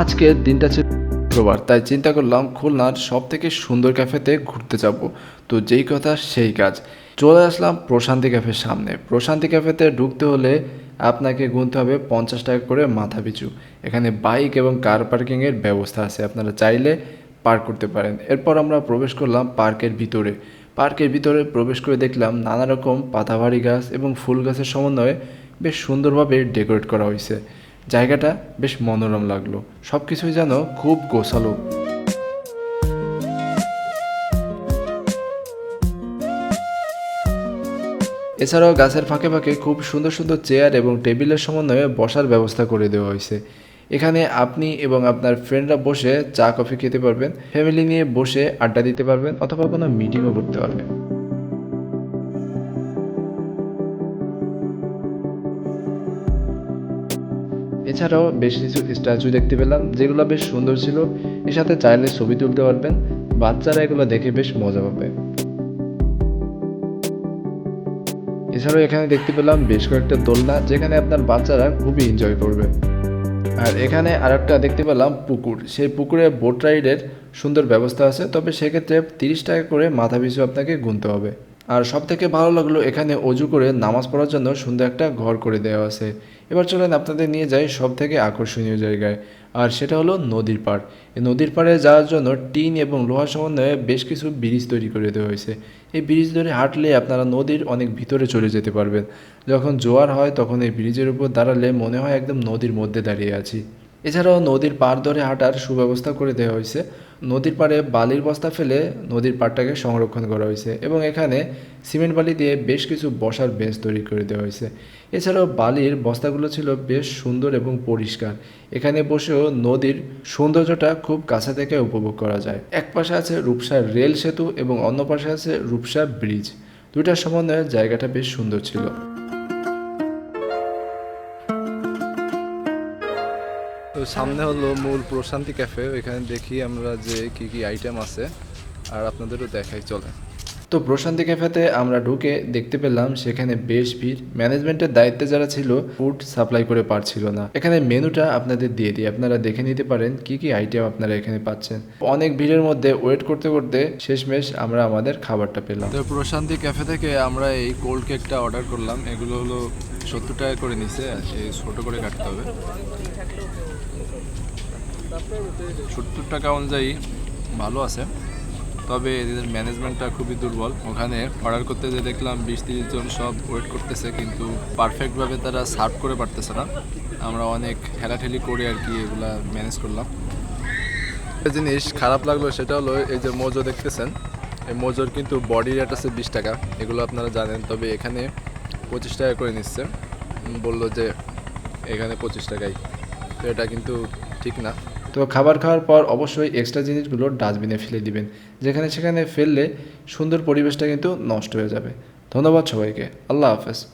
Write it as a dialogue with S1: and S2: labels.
S1: আজকের দিনটা ছিল শুক্রবার, তাই চিন্তা করলাম খুলনার সব থেকে সুন্দর ক্যাফেতে ঘুরতে যাব। তো যেই কথা সেই কাজ। চলে আসলাম প্রশান্তি ক্যাফের সামনে। প্রশান্তি ক্যাফেতে ঢুকতে হলে আপনাকে গুনতে হবে পঞ্চাশ টাকা করে মাথা পিছু। এখানে বাইক এবং কার পার্কিংয়ের ব্যবস্থা আছে, আপনারা চাইলে পার্ক করতে পারেন। এরপর আমরা প্রবেশ করলাম পার্কের ভিতরে। পার্কের ভিতরে প্রবেশ করে দেখলাম নানা রকম পাতাবাড়ি গাছ এবং ফুল গাছের সমন্বয়ে বেশ সুন্দরভাবে ডেকোরেট করা হয়েছে। জায়গাটা বেশ মনোরম লাগল। সব কিছুই যেন খুব গোছালো। এছাড়াও গাছের ফাঁকে ফাঁকে খুব সুন্দর সুন্দর চেয়ার এবং টেবিলের সমন্বয়ে বসার ব্যবস্থা করে দেওয়া হয়েছে। এখানে আপনি এবং আপনার ফ্রেন্ডরা বসে চা, কফি খেতে পারবেন। ফ্যামিলি নিয়ে বসে আড্ডা দিতে পারবেন অথবা কোনো মিটিংও করতে পারবেন। এছাড়াও বেশ কিছু স্ট্যাচু দেখতে পেলাম, যেগুলো বেশ সুন্দর ছিল। এর সাথে চাইলে ছবি তুলতে পারবেন, বাচ্চারা এগুলো দেখে বেশ মজা পাবে। এছাড়াও এখানে দেখতে পেলাম বেশ কয়েকটা দোলনা, যেখানে আপনার বাচ্চারা খুবই এনজয় করবে। আর এখানে আর একটা দেখতে পেলাম পুকুর, সেই পুকুরে বোট রাইডের সুন্দর ব্যবস্থা আছে, তবে সেক্ষেত্রে তিরিশ টাকা করে মাথা পিছু আপনাকে গুনতে হবে। আর সব থেকে ভালো লাগল এখানে অজু করে নামাজ পড়ার জন্য সুন্দর একটা ঘর করে দেওয়া আছে। এবার চলেন আপনাদের নিয়ে যাই সব থেকে আকর্ষণীয় জায়গায়, আর সেটা হলো নদীর পাড়। এই নদীর পাড়ে যাওয়ার জন্য টিন এবং লোহা সমন্বয়ে বেশ কিছু ব্রিজ তৈরি করে দেওয়া হয়েছে। এই ব্রিজ ধরে হাঁটলে আপনারা নদীর অনেক ভিতরে চলে যেতে পারবেন। যখন জোয়ার হয় তখন এই ব্রিজের উপর দাঁড়ালে মনে হয় একদম নদীর মধ্যে দাঁড়িয়ে আছি। এছাড়াও নদীর পাড় ধরে হাঁটার সুব্যবস্থা করে দেওয়া হয়েছে। নদীর পাড়ে বালির বস্তা ফেলে নদীর পাড়টাকে সংরক্ষণ করা হয়েছে এবং এখানে সিমেন্ট বালি দিয়ে বেশ কিছু বসার বেঞ্চ তৈরি করে দেওয়া হয়েছে। এছাড়াও বালির বস্তাগুলো ছিল বেশ সুন্দর এবং পরিষ্কার। এখানে বসেও নদীর সৌন্দর্যটা খুব কাছে থেকে উপভোগ করা যায়। এক পাশে আছে রূপসা রেল সেতু এবং অন্য পাশে আছে রূপসা ব্রিজ। দুইটার সমন্বয়ে জায়গাটা বেশ সুন্দর ছিল।
S2: তো সামনে হলো মূল প্রশান্তি ক্যাফে, ওইখানে দেখি আমরা যে কি কি আইটেম আছে, আর আপনাদেরও দেখাই চলে
S1: তো প্রশান্তি ক্যাফেতে আমরা ঢুকে দেখতে পেলাম সেখানে বেশ ভিড়। ম্যানেজমেন্টের দায়িত্বে যারা ছিল ফুড সাপ্লাই করে পারছিল না। এখানে মেনুটা আপনাদের দিয়ে দিই। আপনারা দেখে নিতে পারেন কি কি আইটেম আপনারা এখানে পাচ্ছেন। অনেক ভিড়ের মধ্যে ওয়েট করতে করতে শেষমেশ আমরা আমাদের খাবারটা পেলাম।
S2: তো প্রশান্তি ক্যাফে থেকে আমরা এই কোল্ড কেকটা অর্ডার করলাম। এগুলো হলো সত্তর টাকা করে নিছে ছোটো করে কাটতে হবে। সত্তর টাকা অনুযায়ী ভালো আছে। তবে এদের ম্যানেজমেন্টটা খুবই দুর্বল। ওখানে অর্ডার করতে যে দেখলাম বিশ তিরিশ জন সব ওয়েট করতেছে, কিন্তু পারফেক্টভাবে তারা সার্ভ করে পারতেছে না। আমরা অনেক ঠেলাঠেলি করে আর কি এগুলা ম্যানেজ করলাম। একটা জিনিস খারাপ লাগল সেটা হলো এই যে মোজো দেখতেছেন, এই মোজোর কিন্তু বডি রেট আছে বিশ টাকা, এগুলো আপনারা জানেন, তবে এখানে পঁচিশ টাকা করে নিচ্ছে। বলল যে এখানে পঁচিশ টাকাই। তো এটা কিন্তু ঠিক না।
S1: তো খাবার খাওয়ার পর অবশ্যই এক্সট্রা জিনিসগুলো ডাস্টবিনে ফেলে দিবেন। যেখানে সেখানে ফেললে সুন্দর পরিবেশটা কিন্তু নষ্ট হয়ে যাবে। ধন্যবাদ সবাইকে। আল্লাহ হাফেজ।